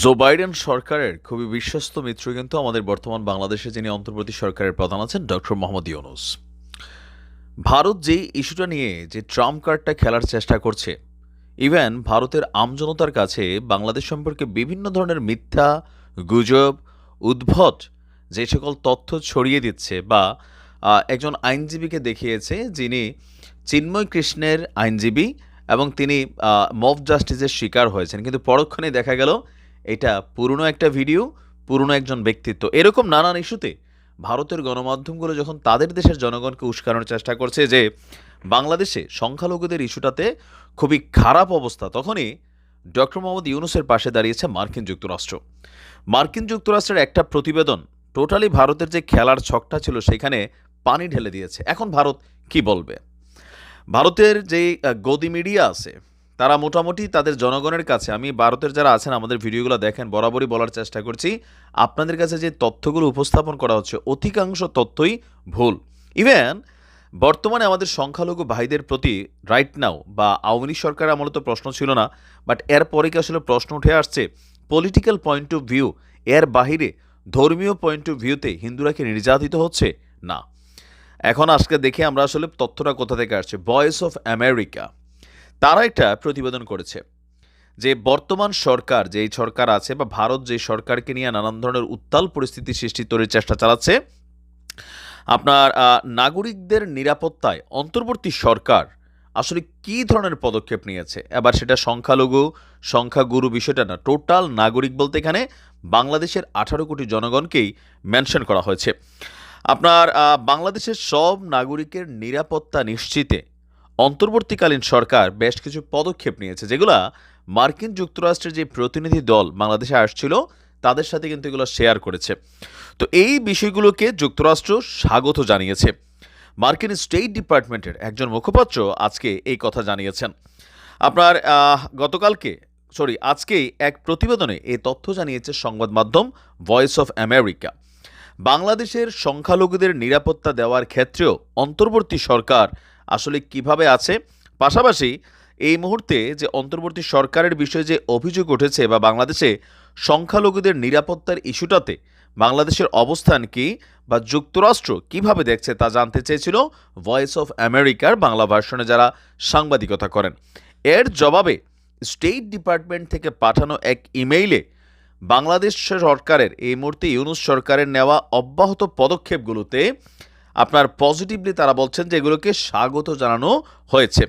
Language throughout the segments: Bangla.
জো বাইডেন সরকারের খুবই বিশ্বস্ত মিত্র কিন্তু আমাদের বর্তমান বাংলাদেশে যিনি অন্তর্বর্তী সরকারের প্রধান আছেন, ডক্টর মোহাম্মদ ইউনুস। ভারত যে ইস্যুটা নিয়ে যে ট্রাম্প কার্ডটা খেলার চেষ্টা করছে, ইভেন ভারতের আমজনতার কাছে বাংলাদেশ সম্পর্কে বিভিন্ন ধরনের মিথ্যা, গুজব, উদ্ভট যে সকল তথ্য ছড়িয়ে দিচ্ছে বা একজন আইনজীবীকে দেখিয়েছে যিনি চিন্ময় কৃষ্ণের আইনজীবী এবং তিনি মফ জাস্টিসের শিকার হয়েছেন। কিন্তু পরক্ষণে দেখা গেল এটা পুরনো একটা ভিডিও, পুরনো একজন ব্যক্তিত্ব। এরকম নানান ইস্যুতে ভারতের গণমাধ্যমগুলো যখন তাদের দেশের জনগণকে উস্কানোর চেষ্টা করছে যে বাংলাদেশে সংখ্যালঘুদের ইস্যুটাতে খুবই খারাপ অবস্থা, তখনই ডক্টর মোহাম্মদ ইউনুসের পাশে দাঁড়িয়েছে মার্কিন যুক্তরাষ্ট্র। মার্কিন যুক্তরাষ্ট্রের একটা প্রতিবেদন টোটালি ভারতের যে খেলার ছকটা ছিল সেখানে পানি ঢেলে দিয়েছে। এখন ভারত কি বলবে? ভারতের যে গদি মিডিয়া আছে তারা মোটামুটি তাদের জনগণের কাছে, আমি ভারতের যারা আছেন, আমাদের ভিডিওগুলো দেখেন, বরাবরই বলার চেষ্টা করছি, আপনাদের কাছে যে তথ্যগুলো উপস্থাপন করা হচ্ছে, অধিকাংশ তথ্যই ভুল। ইভেন বর্তমানে আমাদের সংখ্যালঘু ভাইদের প্রতি রাইট নাও বা আওয়ামী লীগ সরকার তো প্রশ্ন ছিল না বাট এর এরপরে কি আসলে প্রশ্ন উঠে আসছে? পলিটিক্যাল পয়েন্ট অফ ভিউ এর বাহিরে ধর্মীয় পয়েন্ট অফ ভিউতে হিন্দুরা কি নির্যাতিত হচ্ছে? না। এখন আজকে দেখে আমরা আসলে তথ্যটা কোথা থেকে আসছে? ভয়েস অফ আমেরিকা তারা একটা প্রতিবেদন করেছে যে বর্তমান সরকার যে সরকার আছে বা ভারত যে সরকারকে নিয়ে নানান ধরনের উত্তাল পরিস্থিতি সৃষ্টি তৈরির চেষ্টা চালাচ্ছে, আপনার নাগরিকদের নিরাপত্তায় অন্তর্বর্তী সরকার আসলে কী ধরনের পদক্ষেপ নিয়েছে? এবার সেটা সংখ্যালঘু, সংখ্যাগুরু বিষয়টা না, টোটাল নাগরিক বলতে এখানে বাংলাদেশের আঠারো কোটি জনগণকেই মেনশন করা হয়েছে। আপনার বাংলাদেশের সব নাগরিকের নিরাপত্তা নিশ্চিতে অন্তর্বর্তীকালীন সরকার বেশ কিছু পদক্ষেপ নিয়েছে, যেগুলা মার্কিন যুক্তরাষ্ট্রের যে প্রতিনিধি দল বাংলাদেশে আসছিল, তাদের সাথে কিন্তু এগুলো শেয়ার করেছে। তো এই বিষয়গুলোকে যুক্তরাষ্ট্র স্বাগত জানিয়েছে। মার্কিন স্টেট ডিপার্টমেন্টের একজন মুখপাত্র আজকে এই কথা জানিয়েছেন। আপনার গতকালকে সরি আজকেই এক প্রতিবেদনে এই তথ্য জানিয়েছে সংবাদ মাধ্যম ভয়েস অফ আমেরিকা বাংলাদেশের সংখ্যালঘুদের নিরাপত্তা দেওয়ার ক্ষেত্রেও অন্তর্বর্তী সরকার আসলে কীভাবে আছে? পাশাপাশি এই মুহূর্তে যে অন্তর্বর্তী সরকারের বিষয়ে যে অভিযোগ উঠেছে বা বাংলাদেশে সংখ্যালঘুদের নিরাপত্তার ইস্যুটাতে বাংলাদেশের অবস্থান কি বা যুক্তরাষ্ট্র কীভাবে দেখছে তা জানতে চেয়েছিল ভয়েস অফ আমেরিকার বাংলা ভার্সনে যারা সাংবাদিকতা করেন। এর জবাবে স্টেট ডিপার্টমেন্ট থেকে পাঠানো এক ইমেইলে বাংলাদেশ সরকারের এই মুহূর্তে ইউনুস সরকারের নেওয়া অব্যাহত পদক্ষেপগুলোতে আপনার পজিটিভলি তারা বলছেন যে এগুলোকে স্বাগত জানানো হয়েছে।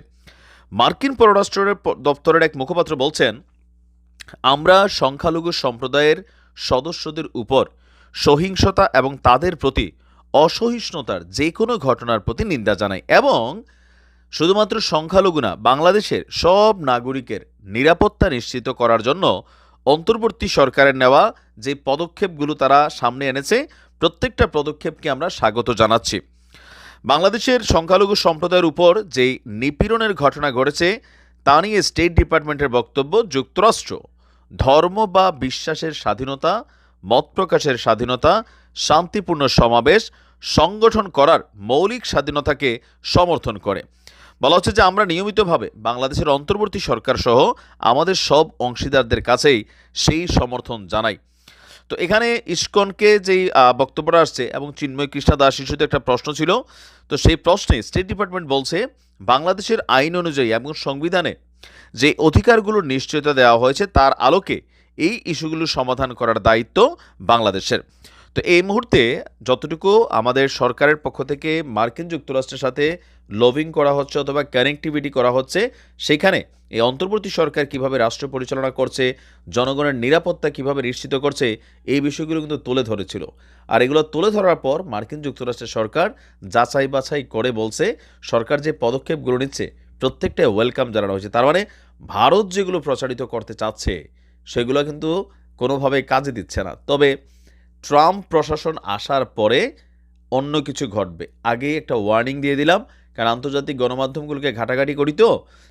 মার্কিন পররাষ্ট্রের প- দপ্তরের এক মুখপাত্র বলছেন, আমরা সংখ্যালঘু সম্প্রদায়ের সদস্যদের উপর সহিংসতা এবং তাদের প্রতি অসহিষ্ণুতার যে কোনো ঘটনার প্রতি নিন্দা জানাই এবং শুধুমাত্র সংখ্যালঘু না, বাংলাদেশের সব নাগরিকের নিরাপত্তা নিশ্চিত করার জন্য অন্তর্বর্তী সরকারের নেওয়া যে পদক্ষেপগুলো তারা সামনে এনেছে প্রত্যেকটা পদক্ষেপকে আমরা স্বাগত জানাচ্ছি। বাংলাদেশের সংখ্যালঘু সম্প্রদায়ের উপর যে নিপীড়নের ঘটনা ঘটেছে, তা নিয়ে স্টেট ডিপার্টমেন্টের বক্তব্য যুক্তরাষ্ট্র। ধর্ম বা বিশ্বাসের স্বাধীনতা, মত প্রকাশের স্বাধীনতা, শান্তিপূর্ণ সমাবেশ, সংগঠন করার মৌলিক স্বাধীনতাকে সমর্থন করে। বলা হচ্ছে যে আমরা নিয়মিতভাবে বাংলাদেশের অন্তর্বর্তী সরকার সহ আমাদের সব অংশীদারদের কাছেই সেই সমর্থন জানাই। তো এখানে ইস্কনকে যেই বক্তব্যটা আসছে এবং চিন্ময় কৃষ্ণা দাস ইস্যুতে একটা প্রশ্ন ছিল, তো সেই প্রশ্নে স্টেট ডিপার্টমেন্ট বলছে, বাংলাদেশের আইন অনুযায়ী এবং সংবিধানে যে অধিকারগুলোর নিশ্চয়তা দেওয়া হয়েছে, তার আলোকে এই ইস্যুগুলো সমাধান করার দায়িত্ব বাংলাদেশের। তো এই মুহূর্তে যতটুকু আমাদের সরকারের পক্ষ থেকে মার্কিন যুক্তরাষ্ট্রের সাথে লভিং করা হচ্ছে অথবা কানেক্টিভিটি করা হচ্ছে, সেখানে এই অন্তর্বর্তী সরকার কীভাবে রাষ্ট্র পরিচালনা করছে, জনগণের নিরাপত্তা কীভাবে নিশ্চিত করছে, এই বিষয়গুলো কিন্তু তুলে ধরেছিল। আর এগুলো তুলে ধরার পর মার্কিন যুক্তরাষ্ট্রের সরকার যাচাই বাছাই করে বলছে, সরকার যে পদক্ষেপগুলো নিচ্ছে, প্রত্যেকটাই ওয়েলকাম জানানো হয়েছে। তার মানে ভারত যেগুলো প্রচারিত করতে চাচ্ছে, সেগুলো কিন্তু কোনোভাবে কাজে দিচ্ছে না। তবে ট্রাম্প প্রশাসন আসার পরে অন্য কিছু ঘটবে। আগে একটা ওয়ার্নিং দিয়ে দিলাম, কারণ আন্তর্জাতিক গণমাধ্যমগুলোকে ঘাটাঘাটি করি তো,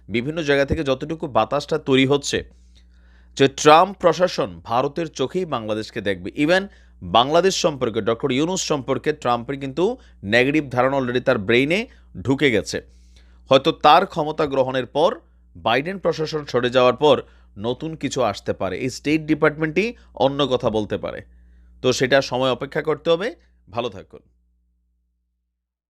বিভিন্ন জায়গা থেকে যতটুকু বাতাসটা তৈরি হচ্ছে, যে ট্রাম্প প্রশাসন ভারতের চোখেই বাংলাদেশকে দেখবে। ইভেন বাংলাদেশ সম্পর্কে, ডক্টর ইউনুস সম্পর্কে ট্রাম্পের কিন্তু নেগেটিভ ধারণা অলরেডি তার ব্রেইনে ঢুকে গেছে। হয়তো তার ক্ষমতা গ্রহণের পর, বাইডেন প্রশাসন সরে যাওয়ার পর নতুন কিছু আসতে পারে। এই স্টেট ডিপার্টমেন্টই অন্য কথা বলতে পারে। তো সেটা সময় অপেক্ষা করতে হবে। ভালো থাকুন।